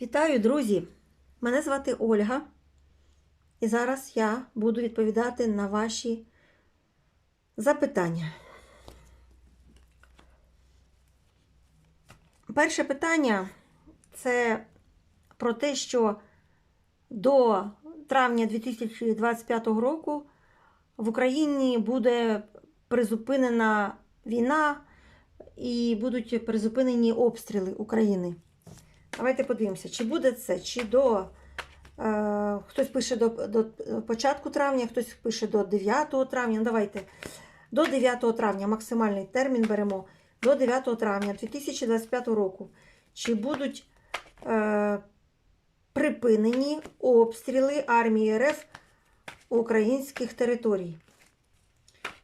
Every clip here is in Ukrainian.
Вітаю, друзі! Мене звати Ольга, і зараз я буду відповідати на ваші запитання. Перше питання це про те, що до травня 2025 року в Україні буде призупинена війна і будуть призупинені обстріли України. Давайте подивимося, чи буде це, чи до. Е, хтось пише до, до початку травня, хтось пише до 9 травня. Ну, давайте до 9 травня, максимальний термін беремо. До 9 травня 2025 року. Чи будуть е, припинені обстріли армії РФ українських територій?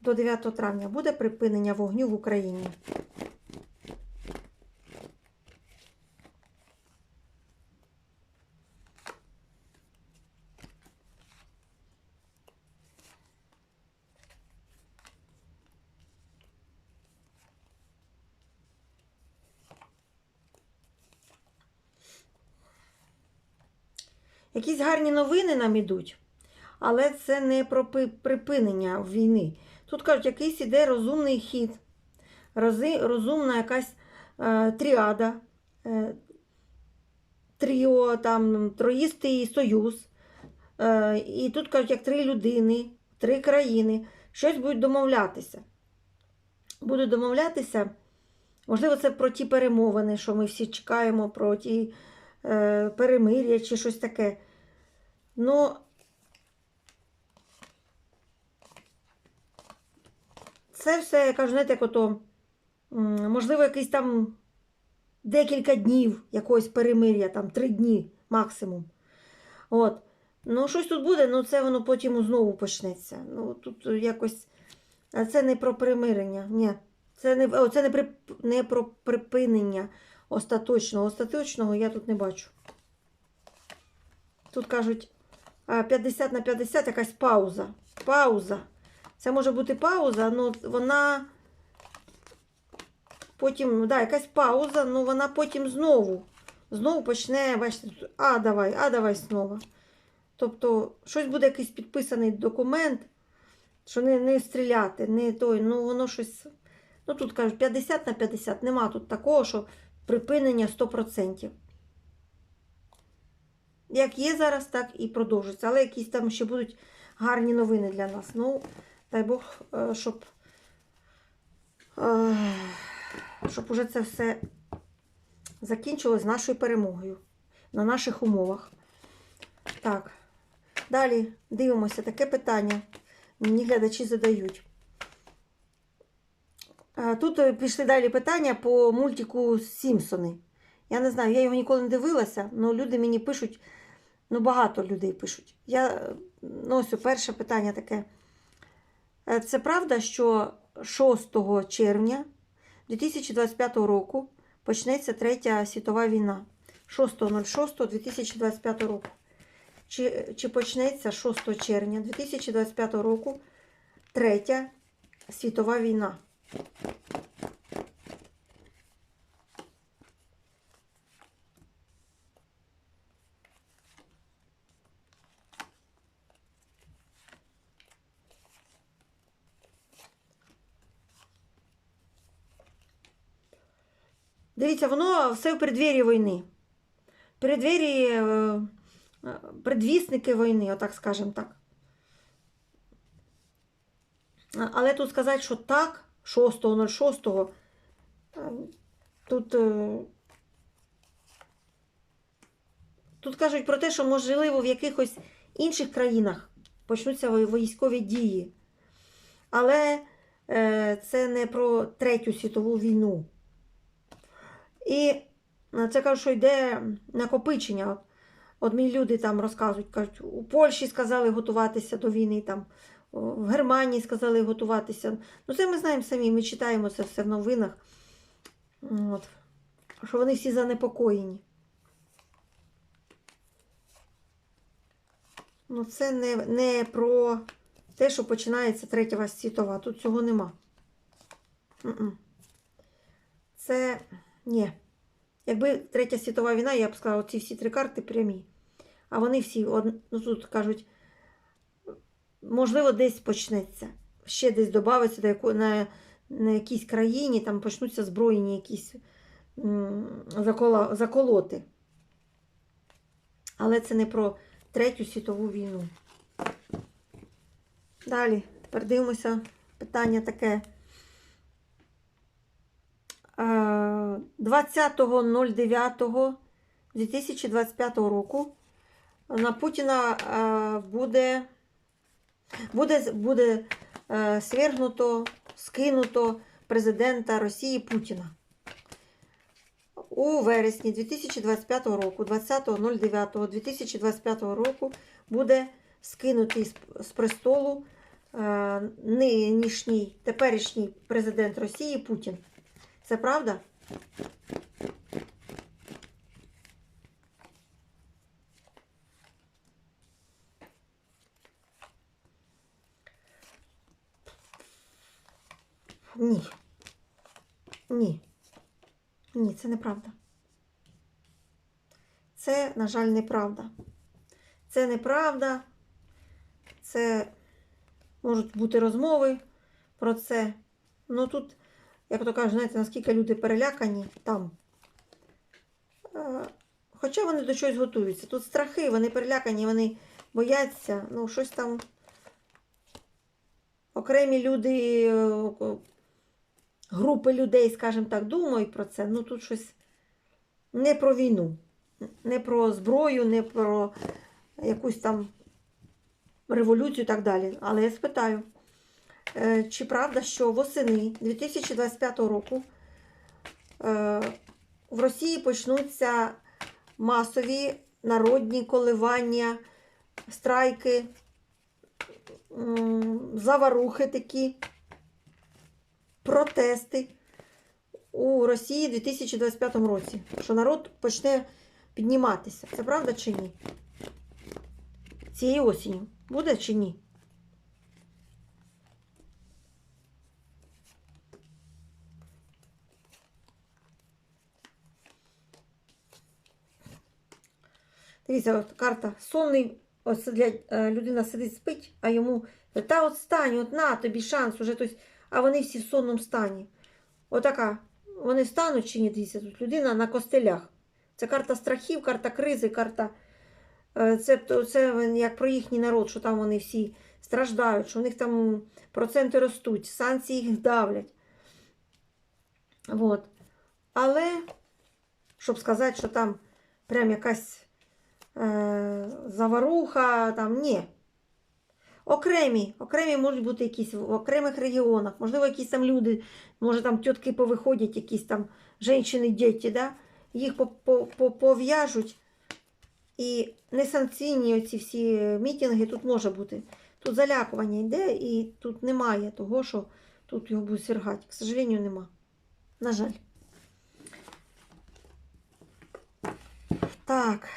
До 9 травня буде припинення вогню в Україні. Якісь гарні новини нам ідуть, але це не про припинення війни. Тут кажуть, якийсь іде розумний хід, розумна якась е, тріада, е, тріо, там, троїстий союз. Е, і тут кажуть, як три людини, три країни, щось будуть домовлятися. Будуть домовлятися, можливо, це про ті перемовини, що ми всі чекаємо, про ті е, перемир'я чи щось таке. Ну, це все, я кажу, знаєте, як ото, можливо, якийсь там декілька днів якогось перемир'я, там три дні максимум. От. Ну, щось тут буде, ну це воно потім знову почнеться. Ну, тут якось. А це не про примирення. Ні. Це не, о, це не, при, не про припинення остаточного. Остаточного я тут не бачу. Тут кажуть 50 на 50 якась пауза. Пауза. Це може бути пауза, але вона потім, да, якась пауза, але вона потім знову. Знову почне, бачите, а давай, а давай знову. Тобто, щось буде якийсь підписаний документ, що не, не стріляти, не той, ну воно щось. Ну тут кажуть 50 на 50, нема тут такого, що припинення 100%. Як є зараз, так і продовжується. Але якісь там ще будуть гарні новини для нас. Ну, дай Бог, е, щоб, е, щоб уже це все закінчилось нашою перемогою на наших умовах. Так, далі дивимося таке питання. Мені глядачі задають. Е, Тут пішли далі питання по мультику Сімпсони. Я не знаю, я його ніколи не дивилася, але люди мені пишуть, ну багато людей пишуть. Я, ну ось перше питання таке. Е, Це правда, що 6 червня 2025 року почнеться Третя світова війна. 6.06.2025 року. Чи, чи почнеться 6 червня 2025 року Третя світова війна? Дивіться, воно все в преддвір'ї війни. В преддвір'ї е, е, предвісники війни, отак скажемо так. Але тут сказати, що так, 6.06, е, тут, тут кажуть про те, що можливо в якихось інших країнах почнуться військові дії. Але е, це не про Третю світову війну. І е, це кажуть, що йде накопичення. От, от мені люди там розказують, кажуть, у Польщі сказали готуватися до війни, там, в Германії сказали готуватися. Ну, це ми знаємо самі, ми читаємо це все в новинах. От. Що вони всі занепокоєні. Ну, це не, не про те, що починається третя світова. Тут цього нема. Це ні. Якби Третя світова війна, я б сказала, ці всі три карти прямі. А вони всі, ну тут кажуть, можливо, десь почнеться. Ще десь додається на, на якійсь країні, там почнуться збройні якісь закола, заколоти. Але це не про Третю світову війну. Далі, тепер дивимося питання таке. Е, 20.09.2025 року на Путіна е, буде, буде, буде е, свергнуто, скинуто президента Росії Путіна. У вересні 2025 року, 20.09.2025 року, буде скинутий з, престолу е, нинішній теперішній президент Росії Путін. Це правда? Ні. Ні. Ні, це неправда. Це, на жаль, неправда. Це неправда. Це можуть бути розмови про це. Ну тут, як то кажуть, знаєте, наскільки люди перелякані там. Е, Хоча вони до чогось готуються. Тут страхи, вони перелякані, вони бояться. Ну, щось там. Окремі люди, е, групи людей, скажімо так, думають про це. Ну тут щось не про війну, не про зброю, не про якусь там революцію і так далі. Але я спитаю, чи правда, що восени 2025 року е, в Росії почнуться масові народні коливання, страйки, заварухи такі, протести у Росії у 2025 році, що народ почне підніматися. Це правда чи ні? Цієї осінню. Буде чи ні? Дивіться, от карта. Сонний, ось для, е, людина сидить, спить, а йому та от стань, от на тобі шанс уже. Тобто, а вони всі в сонному стані. Отака. Вони стануть чи ні, дивіться, тут людина на костелях. Це карта страхів, карта кризи, карта. е, Це, це як про їхній народ, що там вони всі страждають, що у них там проценти ростуть, санкції їх давлять. Вот. Але, щоб сказати, що там прям якась е, заваруха, там ні. Окремі, окремі можуть бути якісь в окремих регіонах, можливо, якісь там люди, може там тітки повиходять, якісь там жінки, діти, да? їх по- по- по- пов'яжуть. І несанкційні оці всі мітинги тут може бути. Тут залякування йде, і тут немає того, що тут його будуть свергати. К сожалению, нема. На жаль. Так.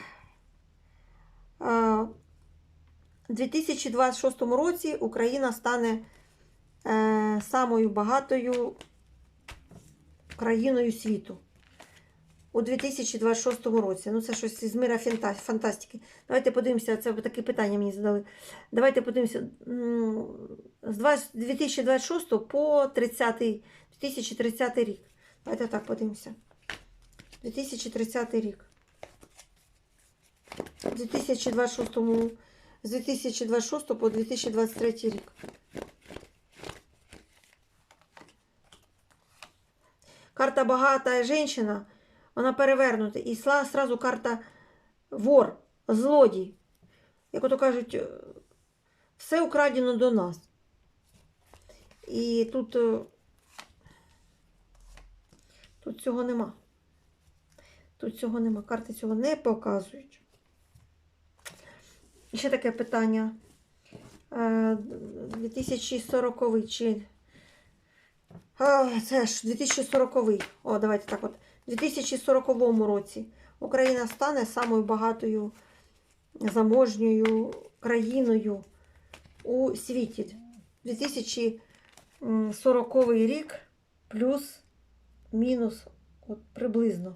У 2026 році Україна стане е, самою багатою країною світу. У 2026 році. Ну, це щось із мира фантастики. Давайте подивимося, це таке питання мені задали. Давайте подивимося. З 2026 по 30, 2030 рік. Давайте так подивимося. 2030 рік. У 2026 з 2026 по 2023 рік. Карта багата жінка, вона перевернута. І сразу карта вор, злодій. Як ото кажуть, е, все украдено до нас. І тут, е, тут цього нема. Тут цього нема. Карти цього не показують. Ще таке питання. Е, 2040 чи. А, це ж 2040. О, давайте так от. У 2040 році Україна стане самою багатою заможньою країною у світі. 2040 рік плюс мінус приблизно.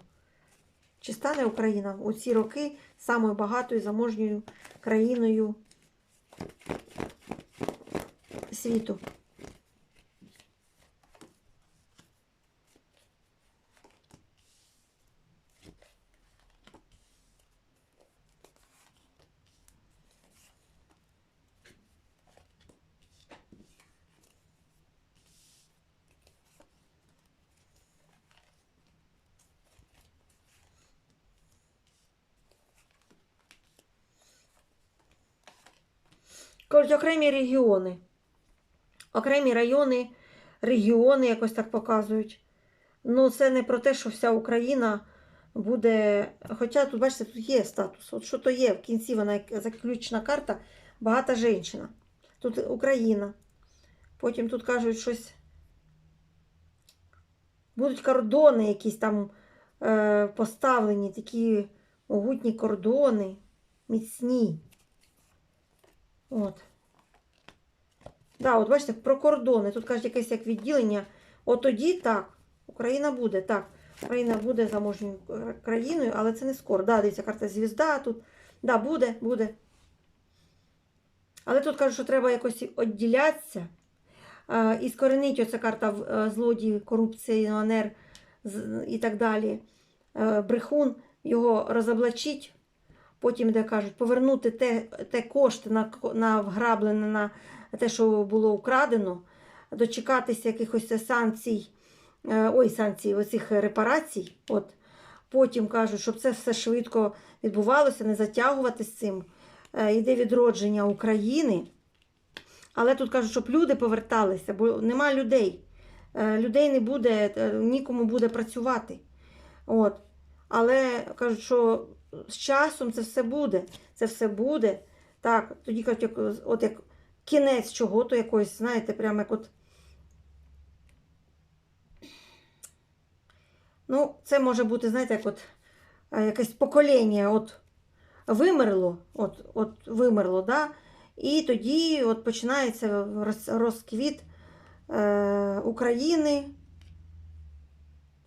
Чи стане Україна у ці роки самою багатою заможньою країною світу? Кажуть, окремі регіони. Окремі райони, регіони якось так показують. Ну, це не про те, що вся Україна буде. Хоча тут, бачите, тут є статус. От що то є, в кінці вона як заключна карта, багата жінка. Тут Україна. Потім тут кажуть щось. Будуть кордони якісь там е, поставлені, такі могутні кордони, міцні. От. Да, от бачите, про кордони. Тут кажуть якесь як відділення. От тоді так, Україна буде, так. Україна буде заможньою країною, але це не скоро. Да, дивіться, карта звізда тут. Да, буде, буде. Але тут кажуть, що треба якось відділятися. І скоренить оця карта в- е, корупціонер і так далі. Е, Брехун його розоблачить. Потім, де кажуть, повернути те, те кошти на, на вграблене, на те, що було украдено, дочекатися якихось санкцій, е, ой, санкцій, оцих репарацій. От. Потім кажуть, щоб це все швидко відбувалося, не затягувати з цим. Е, Йде відродження України. Але тут кажуть, щоб люди поверталися, бо нема людей. Е, Людей не буде, нікому буде працювати. От. Але кажуть, що з часом це все буде. Це все буде. Так, тоді як, от як кінець чого-то якогось, знаєте, прямо як от. Ну, це може бути, знаєте, як от е, якесь покоління от вимерло, от, от вимерло, да? і тоді от починається роз- розквіт е, України.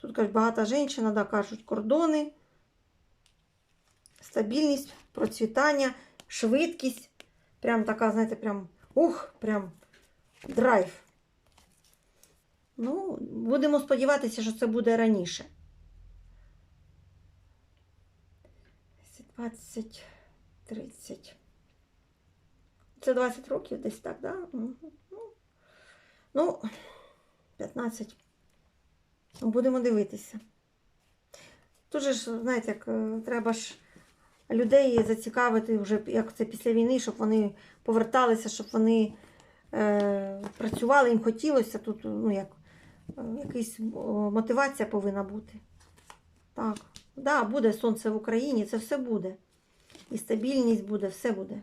Тут кажуть, багата жінка, да, кажуть, кордони, стабільність, процвітання, швидкість. Прям така, знаєте, прям ух, прям драйв. Ну, будемо сподіватися, що це буде раніше. 20, 30. Це 20 років десь так, да? Ну, Ну, 15. Ну, Будемо дивитися. Тут же ж, знаєте, як е, треба ж людей зацікавити вже, як це після війни, щоб вони поверталися, щоб вони е, працювали, їм хотілося. Тут, ну, як, е, якась мотивація повинна бути. Так, да, буде сонце в Україні, це все буде. І стабільність буде, все буде.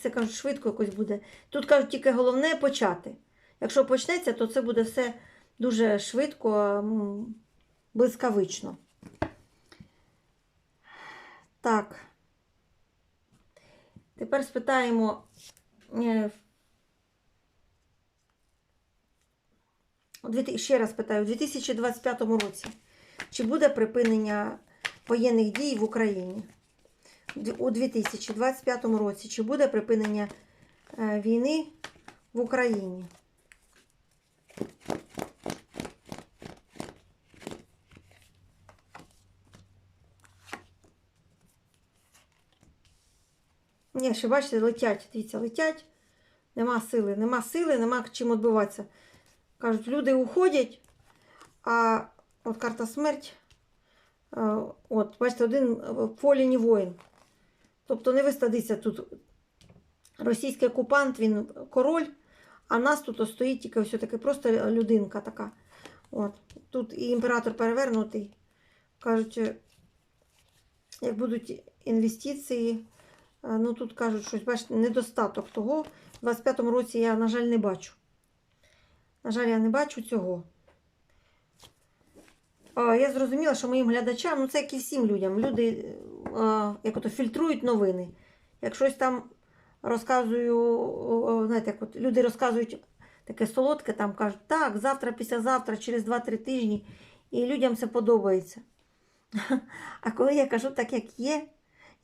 Це кажуть, швидко якось буде. Тут кажуть, тільки головне почати. Якщо почнеться, то це буде все дуже швидко, блискавично. Так. Тепер спитаємо. е, Ще раз питаю, у 2025 році чи буде припинення воєнних дій в Україні? У 2025 році чи буде припинення е, війни в Україні? Ні, ще бачите, летять, дивіться, летять. Нема сили, нема сили, нема чим відбиватися. Кажуть, люди уходять, а от карта смерть. е, От, бачите, один в воїн. Тобто не вистадиться тут російський окупант, він король, а нас тут стоїть тільки ось таки просто людинка така. От. Тут і імператор перевернутий. Кажуть, е, як будуть інвестиції, ну тут кажуть, щось, бачите, недостаток того. У 25-му році я, на жаль, не бачу. На жаль, я не бачу цього. Я зрозуміла, що моїм глядачам, ну це як і всім людям, люди як ото фільтрують новини. Як щось там розказую, знаєте, як от люди розказують таке солодке, там кажуть, так, завтра, післязавтра, через 2-3 тижні, і людям це подобається. А коли я кажу так, як є,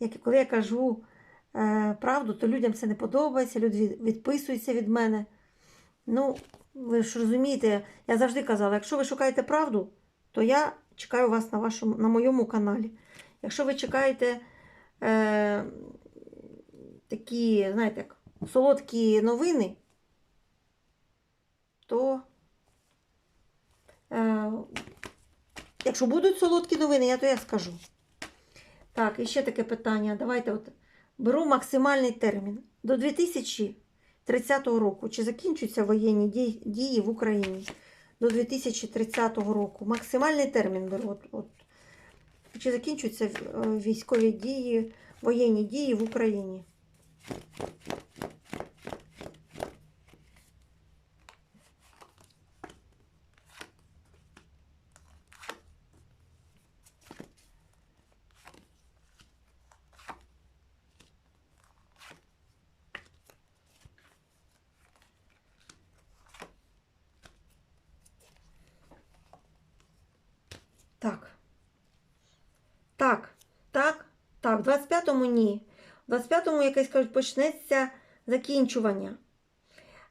як коли я кажу правду, то людям це не подобається, люди відписуються від мене. Ну, ви ж розумієте, я завжди казала, якщо ви шукаєте правду, то я чекаю вас на, вашому, на моєму каналі. Якщо ви чекаєте е, такі, знаєте, як солодкі новини, то е, якщо будуть солодкі новини, я то я скажу. Так, і ще таке питання. Давайте от беру максимальний термін. До 2030 року. Чи закінчуються воєнні дії в Україні? До 2030 року. Максимальний термін беру. От, от. Чи закінчуються е, військові дії, воєнні дії в Україні? Так. Так, так, так. В 25-му ні. В 25-му якесь кажуть, почнеться закінчування.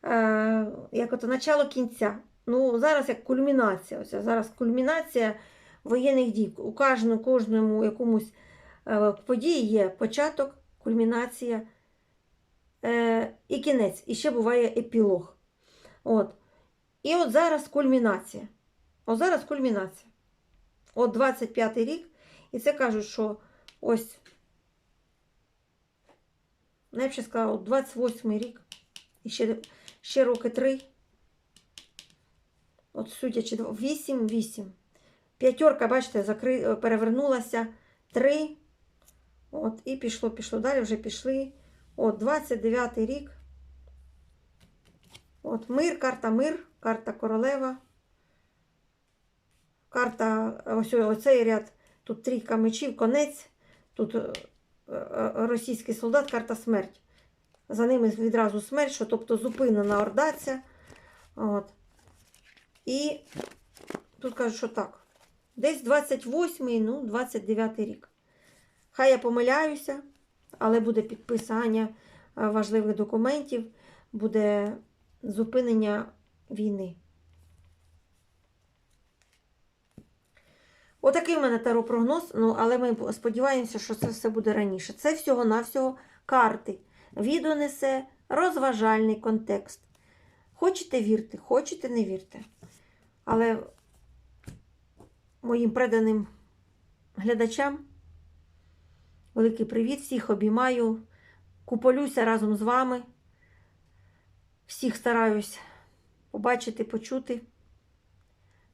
Е, як ото начало кінця. Ну, зараз як кульмінація. Ось зараз кульмінація воєнних дій. У кожному, кожному якомусь е, події є початок, кульмінація е, і кінець. І ще буває епілог. От. І от зараз кульмінація. От зараз кульмінація. От 25 й рік. І це кажуть, що ось, я б ще сказала, от 28 рік. І ще, ще роки 3. От судячи, 8, 8. П'ятерка, бачите, закри... перевернулася. 3. От, і пішло, пішло. Далі вже пішли. От, 29 рік. От, мир, карта мир, карта королева. Карта, ось оцей ряд, тут трійка мечів, конець, тут е, е, російський солдат, карта смерть. За ними відразу смерть, що тобто зупинена ордаця. От. І тут кажуть, що так. Десь 28-й, ну, 29 рік. Хай я помиляюся, але буде підписання е, важливих документів, буде зупинення війни. Отакий в мене таропрогноз, ну, але ми сподіваємося, що це все буде раніше. Це всього-навсього карти. Відео несе розважальний контекст. Хочете вірте, хочете не вірте. Але моїм преданим глядачам великий привіт, всіх обіймаю, куполюся разом з вами. Всіх стараюсь побачити, почути.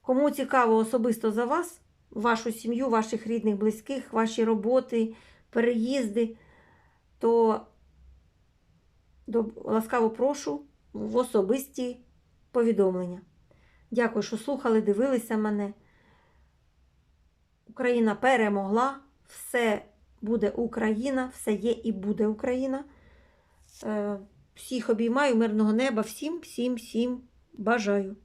Кому цікаво особисто за вас, вашу сім'ю, ваших рідних, близьких, ваші роботи, переїзди, то ласкаво прошу в особисті повідомлення. Дякую, що слухали, дивилися мене. Україна перемогла, все буде Україна, все є і буде Україна. Е, Всіх обіймаю, мирного неба, всім, всім, всім бажаю.